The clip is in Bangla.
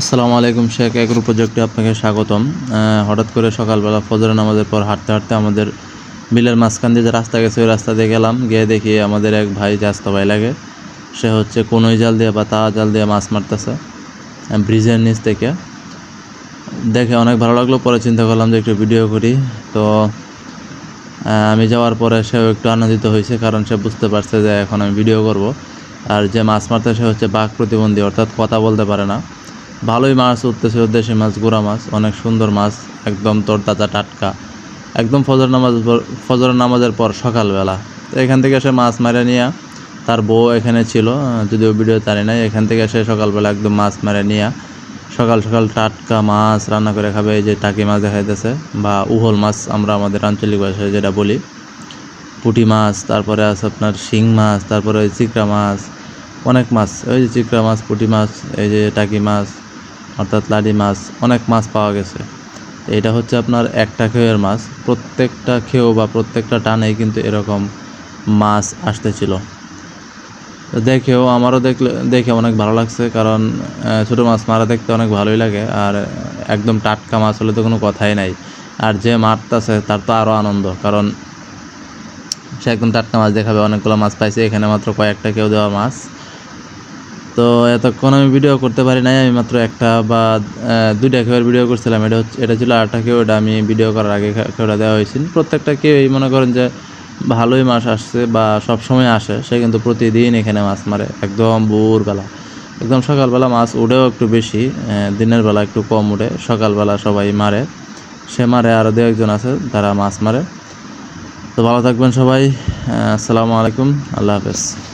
আসসালামু আলাইকুম শেখ এগ্রো প্রজেক্টে আপনাকে স্বাগতম। হঠাৎ করে সকালবেলা ফজরের নামাজের পর হাঁটতে হাঁটতে আমাদের বিলের মাঝখান দিয়ে যে রাস্তা গেছে, ওই রাস্তা দিয়ে গেলাম। গিয়ে দেখি আমাদের এক ভাই জাস্ত ভাই লাগে। সে হচ্ছে কোনোই জাল দিয়ে বা তা জাল দিয়ে মাছ মারতেছে, ব্রিজের নিচ থেকে। দেখে অনেক ভালো লাগল, পরে চিন্তা করলাম যে একটু ভিডিও করি। তো আমি যাওয়ার পরে সেও একটু আনন্দিত হয়েছে, কারণ সে বুঝতে পারছে যে এখন আমি ভিডিও করব। আর যে মাছ মারতে, সে হচ্ছে বাঘ প্রতিবন্ধী, অর্থাৎ কথা বলতে পারে না। ভালোই মাছ উঠতেছিল দেশি মাছ, গুড়া মাছ, অনেক সুন্দর মাছ, একদম তরতাজা টাটকা। একদম ফজর নামাজ ফজর নামাজের পর সকালবেলা। তো এখান থেকে সে মাছ মারে নিয়ে, তার বউ এখানে ছিল যদিও ভিডিও তারি নাই, এখান থেকে সে সকালবেলা একদম মাছ মারে নিয়ে, সকাল সকাল টাটকা মাছ রান্না করে খাবে, এই যে টাকি মাছ দেখাইতেছে, বা উহল মাছ আমরা আমাদের আঞ্চলিক ভাষায় যেটা বলি। পুঁটি মাছ, তারপরে আছে আপনার শিং মাছ, তারপরে ওই চিকড়া মাছ, অনেক মাছ, ওই যে চিকড়া মাছ, পুঁটি মাছ, এই যে টাকি মাছ অর্থাৎ লাডি মাছ, অনেক মাছ পাওয়া গেছে। এটা হচ্ছে আপনার একটা খেয়ের মাছ। প্রত্যেকটা খেয়েও বা প্রত্যেকটা টানেই কিন্তু এরকম মাছ আসতেছিল। দেখেও, আমারও দেখলে, দেখে অনেক ভালো লাগছে। কারণ ছোটো মাছ মারা দেখতে অনেক ভালোই লাগে। আর একদম টাটকা মাছ হলে তো কোনো কথাই নাই। আর যে মারতেছে, তার তো আরও আনন্দ। কারণ, সে একদম টাটকা মাছ দেখাবে। অনেকগুলো মাছ পাইছে। এখানে মাত্র কয়েকটা কেউ দেওয়া মাছ। তো এতক্ষণ আমি ভিডিও করতে পারি নাই, আমি মাত্র একটা বা দুইটা কেউর ভিডিও করছিলাম। এটা হচ্ছে, এটা ছিল আরেকটা কেউ এটা আমি ভিডিও করার আগে খে- কেউটা দেওয়া হয়েছিল প্রত্যেকটা কেউই মনে করেন যে ভালোই মাছ আসছে বা সব সময় আসে, সে কিন্তু প্রতিদিন এখানে মাছ মারে। একদম ভোরবেলা, একদম সকালবেলা মাছ উঠেও একটু বেশি দিনের বেলা একটু কম উঠে, সকালবেলা সবাই মারে। সে মারে আরও দু একজন আছে, তারা মাছ মারে। তো ভালো থাকবেন সবাই আসসালামু আলাইকুম, আল্লাহ হাফেজ।